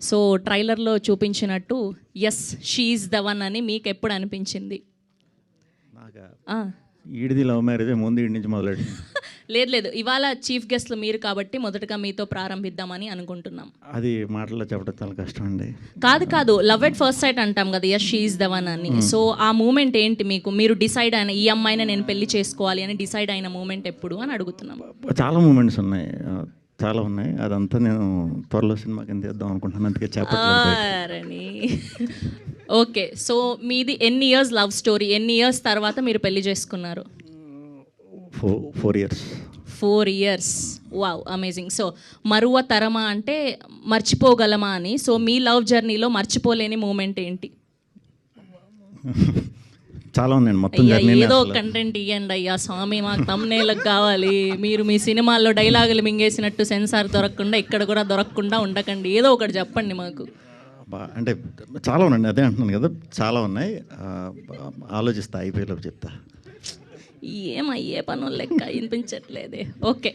So ట్రైలర్లో చూపించినట్టు yes she the one అని మీకు ఎప్పుడు అనిపించింది. ఈడిది లవ్ మ్యారేజ్ ముందు ఈడి నుంచి మొదలెట్టి లేదు లేదు. ఇవాళ చీఫ్ గెస్ట్లు మీరు కాబట్టి మొదటగా మీతో ప్రారంభిద్దామని అనుకుంటున్నాం. అది మాటల్లో చెప్పడం చాలా కష్టం అండి. కాదు కాదు. లవ్ ఎట్ ఫస్ట్ సైట్ అంటాం కదా ఎస్ షీఈ్ ద వన్ అని. సో ఆ మూమెంట్ ఏంటి మీకు? మీరు డిసైడ్ అయిన ఈ అమ్మాయిని నేను పెళ్ళి చేసుకోవాలి అని డిసైడ్ అయిన మూమెంట్ ఎప్పుడు అని అడుగుతున్నాం. చాలా మూమెంట్స్ ఉన్నాయి. చాలా ఉన్నాయి. అదంతా నేను త్వరలో సినిమా కింద తీద్దాం అనుకుంటున్నాను. అందుకే ఆరని ఓకే. సో మీది ఎన్ని ఇయర్స్ లవ్ స్టోరీ? ఎన్ని ఇయర్స్ తర్వాత మీరు పెళ్ళి చేసుకున్నారు? Four four years. Four years. Wow amazing. So మరువ తరమా అంటే మర్చిపోగలమా అని? సో మీ లవ్ జర్నీలో మర్చిపోలేని మూమెంట్ ఏంటి? చాలా ఉన్నాయండి మొత్తం అయ్యా జర్నీ ఏదో కంటెంట్ ఇవ్వండి అయ్యా స్వామి మాకు తమ్నేలకు కావాలి. మీరు మీ సినిమాల్లో డైలాగులు మింగేసినట్టు సెన్సార్ దొరకకుండా ఇక్కడ కూడా దొరకకుండా ఉండకండి. ఏదో ఒకటి చెప్పండి మాకు. అంటే చాలా ఉన్నాయండి అదే అంటున్నాను కదా చాలా ఉన్నాయి. ఆ, ఆలోచిస్తా అయిపోయేలోపు చెప్తా. ఏమయ్యే పనులు లెక్క? వినిపించట్లేదే. ఓకే.